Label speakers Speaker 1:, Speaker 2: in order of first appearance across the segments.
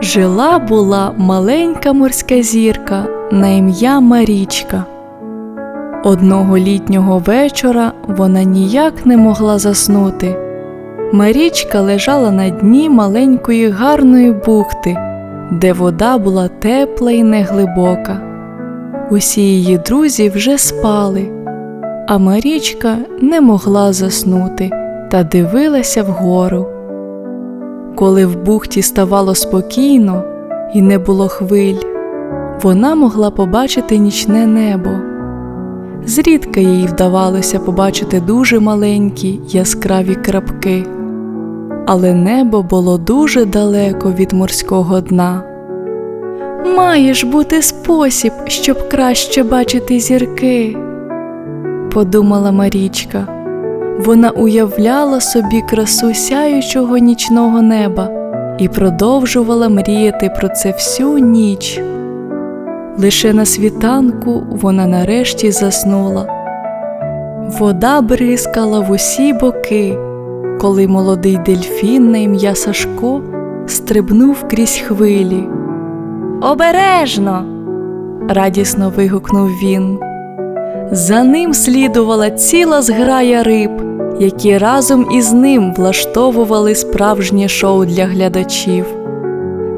Speaker 1: Жила була маленька морська зірка на ім'я Марічка. Одного літнього вечора вона ніяк не могла заснути. Марічка лежала на дні маленької гарної бухти, де вода була тепла і неглибока. Усі її друзі вже спали, а Марічка не могла заснути та дивилася вгору. Коли в бухті ставало спокійно і не було хвиль, вона могла побачити нічне небо. Зрідка їй вдавалося побачити дуже маленькі яскраві крапки, але небо було дуже далеко від морського дна. Має ж бути спосіб, щоб краще бачити зірки, подумала Марічка. Вона уявляла собі красу сяючого нічного неба і продовжувала мріяти про це всю ніч. Лише на світанку вона нарешті заснула. Вода бризкала в усі боки, коли молодий дельфін на ім'я Сашко стрибнув крізь хвилі. Обережно. радісно вигукнув він. За ним слідувала ціла зграя риб, які разом із ним влаштовували справжнє шоу для глядачів.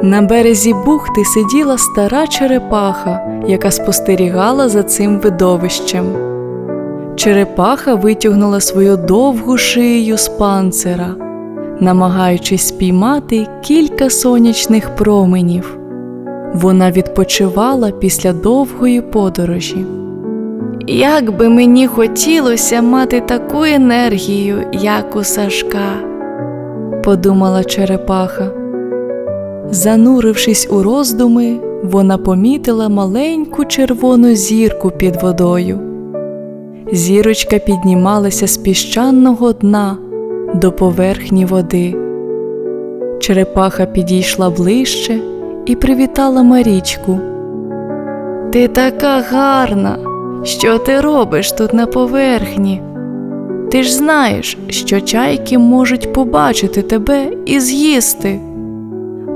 Speaker 1: На березі бухти сиділа стара черепаха, яка спостерігала за цим видовищем. Черепаха витягнула свою довгу шию з панцира, намагаючись спіймати кілька сонячних променів. Вона відпочивала після довгої подорожі. Як би мені хотілося мати таку енергію, як у Сашка, подумала черепаха. Занурившись у роздуми, вона помітила маленьку червону зірку під водою. Зірочка піднімалася з піщаного дна до поверхні води. Черепаха підійшла ближче і привітала Марічку. Ти така гарна. Що ти робиш тут на поверхні? Ти ж знаєш, що чайки можуть побачити тебе і з'їсти.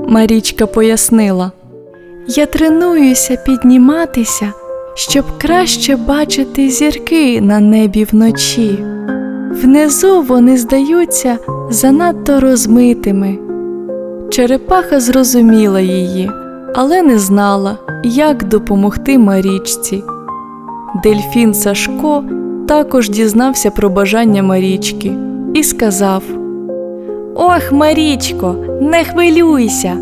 Speaker 1: Марічка пояснила Я тренуюся підніматися, щоб краще бачити зірки на небі вночі. Внизу вони здаються занадто розмитими. Черепаха зрозуміла її, але не знала, як допомогти Марічці. Дельфін Сашко також дізнався про бажання Марічки і сказав: Ох, Марічко, не хвилюйся,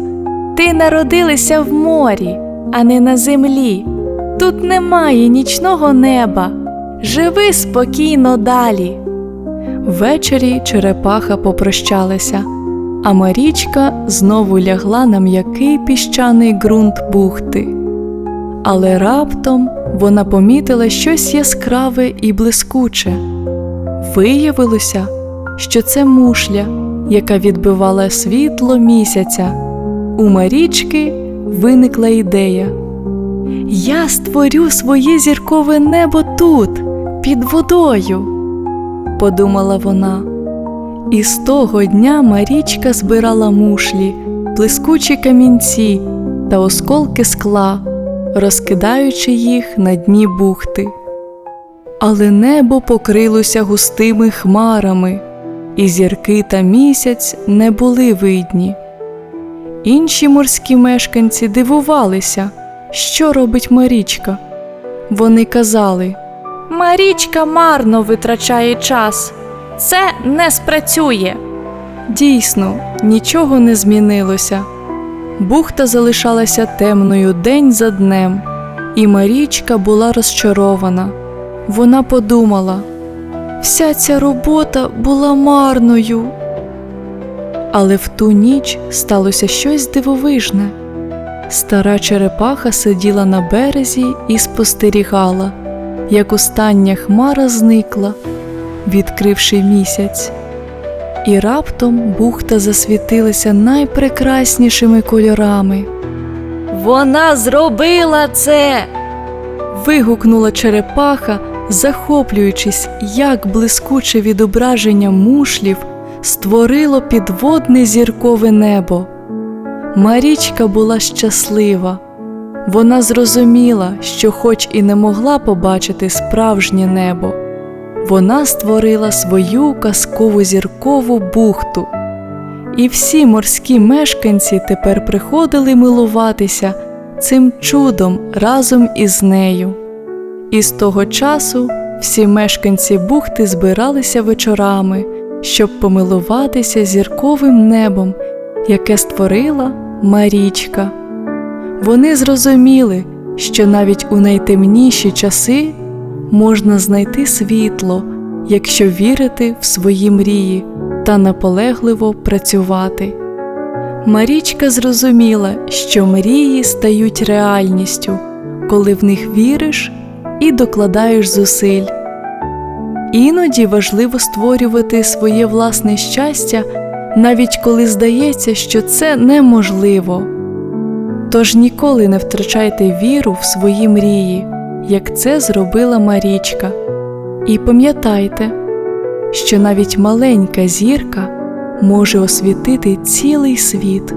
Speaker 1: ти народилася в морі, а не на землі. Тут немає нічного неба. Живи спокійно далі. Ввечері черепаха попрощалася, а Марічка знову лягла на м'який піщаний ґрунт бухти. Але раптом вона помітила щось яскраве і блискуче. Виявилося, що це мушля, яка відбивала світло місяця. У Марічки виникла ідея. Я створю своє зіркове небо тут, під водою, подумала вона. І з того дня Марічка збирала мушлі, блискучі камінці та осколки скла розкидаючи їх на дні бухти. Але небо покрилося густими хмарами, і зірки та місяць не були видні. Інші морські мешканці дивувалися, що робить Марічка. Вони казали Марічка марно витрачає час, це не спрацює. Дійсно, нічого не змінилося. Бухта залишалася темною день за днем, і Марічка була розчарована. Вона подумала, вся ця робота була марною. Але в ту ніч сталося щось дивовижне. Стара черепаха сиділа на березі і спостерігала, як остання хмара зникла, відкривши місяць і раптом бухта засвітилася найпрекраснішими кольорами. Вона зробила це. вигукнула черепаха, захоплюючись, як блискуче відображення мушлів створило підводне зіркове небо. Марічка була щаслива. Вона зрозуміла, що, хоч і не могла побачити справжнє небо, вона створила свою казкову зіркову бухту. І всі морські мешканці тепер приходили милуватися цим чудом разом із нею. І з того часу всі мешканці бухти збиралися вечорами, щоб помилуватися зірковим небом, яке створила Марічка. Вони зрозуміли, що навіть у найтемніші часи можна знайти світло, якщо вірити в свої мрії та наполегливо працювати. Марічка зрозуміла, що мрії стають реальністю, коли в них віриш і докладаєш зусиль. Іноді важливо створювати своє власне щастя, навіть коли здається, що це неможливо. Тож ніколи не втрачайте віру в свої мрії, як це зробила Марічка. І пам'ятайте, що навіть маленька зірка може освітити цілий світ.